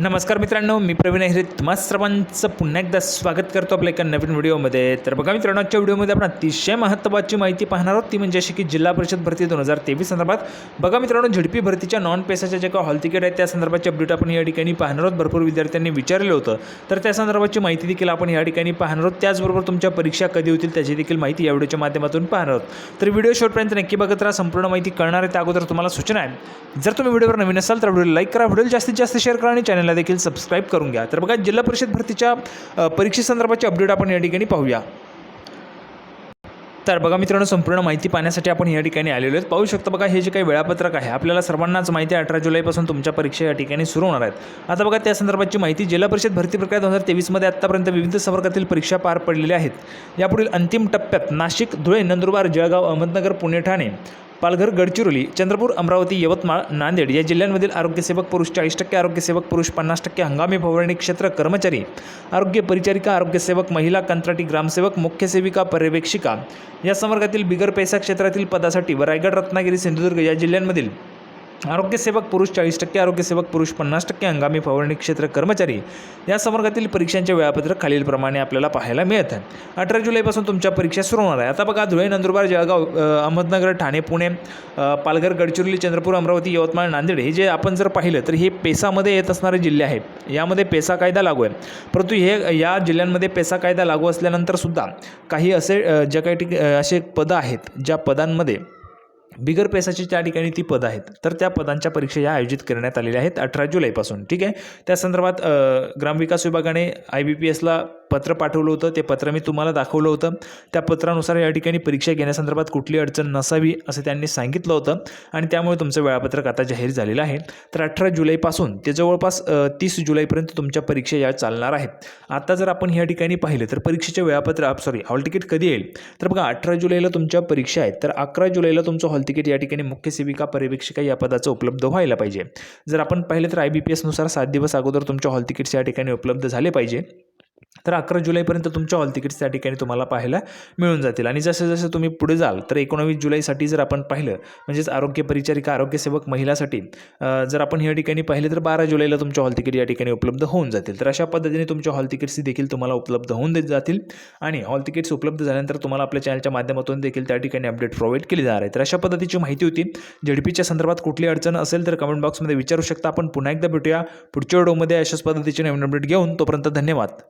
नमस्कार मित्रांनो मी प्रवीण अहिरे तुम्हा सर्वांचं पुन्हा एकदा स्वागत करतो आपल्या एका नवीन व्हिडिओमध्ये. तर बघा मित्रांनो आजच्या व्हिडिओमध्ये आपण अतिशय महत्त्वाची माहिती पाहणार आहोत. ती म्हणजे अशी की जिल्हा परिषद भरती दोन हजार तेवीस संदर्भात. बघा मित्रांनो झडपी भरतीच्या नॉन पेसाच्या ज्या काही हॉल तिकीट आहेत. त्या संदर्भाचे अपडेट आपण या ठिकाणी पाहणार आहोत. भरपूर विद्यार्थ्यांनी विचारलं होतं. तर त्या संदर्भाची माहिती देखील आपण या ठिकाणी पाहणार आहोत. त्याचबरोबर तुमच्या परीक्षा कधी होतील त्याची देखील माहिती या व्हिडिओच्या माध्यमातून पाहणार आहोत. तर व्हिडिओ शेवटपर्यंत नक्की बघत राहा. संपूर्ण माहिती कळणार आहे. त्या अगोदर तुम्हाला सूचना आहे. जर तुम्ही व्हिडिओवर नवीन असाल तर व्हिडिओ लाईक करा. व्हिडिओ जास्तीत जास्त शेअर करा आणि चॅनलला देखील सबस्क्राईब करून घ्या. तर बघा जिल्हा परिषद भरतीच्या अ, परीक्षेसंदर्भाचे अपडेट आपण या ठिकाणी पाहूया. तर बघा मित्रांनो संपूर्ण माहिती पाहण्यासाठी आपण या ठिकाणी आलेलो आहेत. पाहू शकता बघा हे जे काही वेळापत्रक आहे आपल्याला सर्वांनाच माहिती आहे अठरा जुलैपासून तुमच्या परीक्षा या ठिकाणी सुरू होणार आहेत. आता बघा त्या संदर्भाची माहिती जिल्हा परिषद भरती प्रक्रिया दोन हजार तेवीसमध्ये आत्तापर्यंत विविध संवर्गातील परीक्षा पार पडलेल्या आहेत. यापुढील अंतिम टप्प्यात नाशिक धुळे नंदुरबार जळगाव अहमदनगर पुणे ठाणे पालघर गडचिरोली चंद्रपूर अमरावती यवतमाळ नांदेड या जिल्ह्यांमधील आरोग्यसेवक पुरुष चाळीस टक्के आरोग्यसेवक पुरुष पन्नास टक्के हंगामी फवारणी क्षेत्र कर्मचारी आरोग्य परिचारिका आरोग्यसेवक महिला कंत्राटी ग्रामसेवक मुख्य सेविका पर्यवेक्षिका या संवर्गातील बिगर पैसा क्षेत्रातील पदासाठी व रायगड रत्नागिरी सिंधुदुर्ग या जिल्ह्यांमधील आरोग्यसेवक पुरुष चाळीस टक्के आरोग्यसेवक पुरुष पन्नास टक्के हंगामी फवारणी क्षेत्र कर्मचारी. या संवर्गातील परीक्षांचे वेळापत्रक खालीलप्रमाणे आपल्याला पाहायला मिळत. आहे अठरा जुलैपासून तुमच्या परीक्षा सुरू होणार आहे. आता बघा धुळे नंदुरबार जळगाव अहमदनगर ठाणे पुणे पालघर गडचिरोली चंद्रपूर अमरावती यवतमाळ नांदेड हे जे आपण जर पाहिलं तर हे पेसामध्ये येत असणारे जिल्हे आहेत. यामध्ये पेसा कायदा लागू आहे. परंतु हे या जिल्ह्यांमध्ये पेसा कायदा लागू असल्यानंतर सुद्धा काही असे ज्या काही ठिक असे पदं आहेत ज्या पदांमध्ये बिगर पैसाची त्या ठिकाणी ती पदं आहेत तर त्या पदांच्या परीक्षा या आयोजित करण्यात आलेल्या आहेत अठरा जुलैपासून ठीक आहे? त्या संदर्भात ग्रामविकास विभागाने आय बी पी एसला पत्र पाठवलं होतं ते पत्र मी तुम्हाला दाखवलं होतं. त्या पत्रानुसार या ठिकाणी परीक्षा घेण्यासंदर्भात कुठली अडचण नसावी असं त्यांनी सांगितलं होतं आणि त्यामुळे तुमचं वेळापत्रक आता जाहीर झालेलं आहे. तर अठरा जुलैपासून ते जवळपास तीस जुलैपर्यंत तुमच्या परीक्षा या चालणार आहेत. आता जर आपण ह्या ठिकाणी पाहिलं तर परीक्षेचे वेळापत्र सॉरी हॉल तिकीट कधी येईल? तर बघा अठरा जुलैला तुमच्या परीक्षा आहेत. तर अकरा जुलैला तुमचं हॉल तिकीट या ठिकाणी मुख्य सेविका पर्यवेक्षिका या पदाचं उपलब्ध व्हायला पाहिजे. जर आपण पाहिलं तर आय बी पी एसनुसार सात दिवस अगोदर तुमच्या हॉल तिकीट्स या ठिकाणी उपलब्ध झाले पाहिजे. तर अकरा जुलैपर्यंत तुमच्या हॉल तिकीट्स त्या ठिकाणी तुम्हाला पाहायला मिळून जातील. आणि जसं जसं तुम्ही पुढे जाल तर एकोणावीस जुलैसाठी जर आपण पाहिलं म्हणजेच आरोग्य परिचारिका आरोग्यसेवक महिलासाठी जर आपण या ठिकाणी पाहिले तर बारा जुलैला तुमच्या हॉल तिकीट या ठिकाणी उपलब्ध होऊन जातील. तर अशा पद्धतीने तुमच्या हॉल तिकीट्स देखील तुम्हाला उपलब्ध होऊन देत जातील. आणि हॉल तिकीट्स उपलब्ध झाल्यानंतर तुम्हाला आपल्या चॅनलच्या माध्यमातून देखील त्या ठिकाणी अपडेट प्रोव्हाइड केली जाणार आहे. तर अशा पद्धतीची माहिती होती. झडपीच्या संदर्भात कुठली अडचण असेल तर कमेंट बॉक्समध्ये विचारू शकता. आपण पुन्हा एकदा भेटूया. पुढच्या व्हिडिओमध्ये अशाच पद्धतीचे नवीन अपडेट घेऊन. तोपर्यंत धन्यवाद.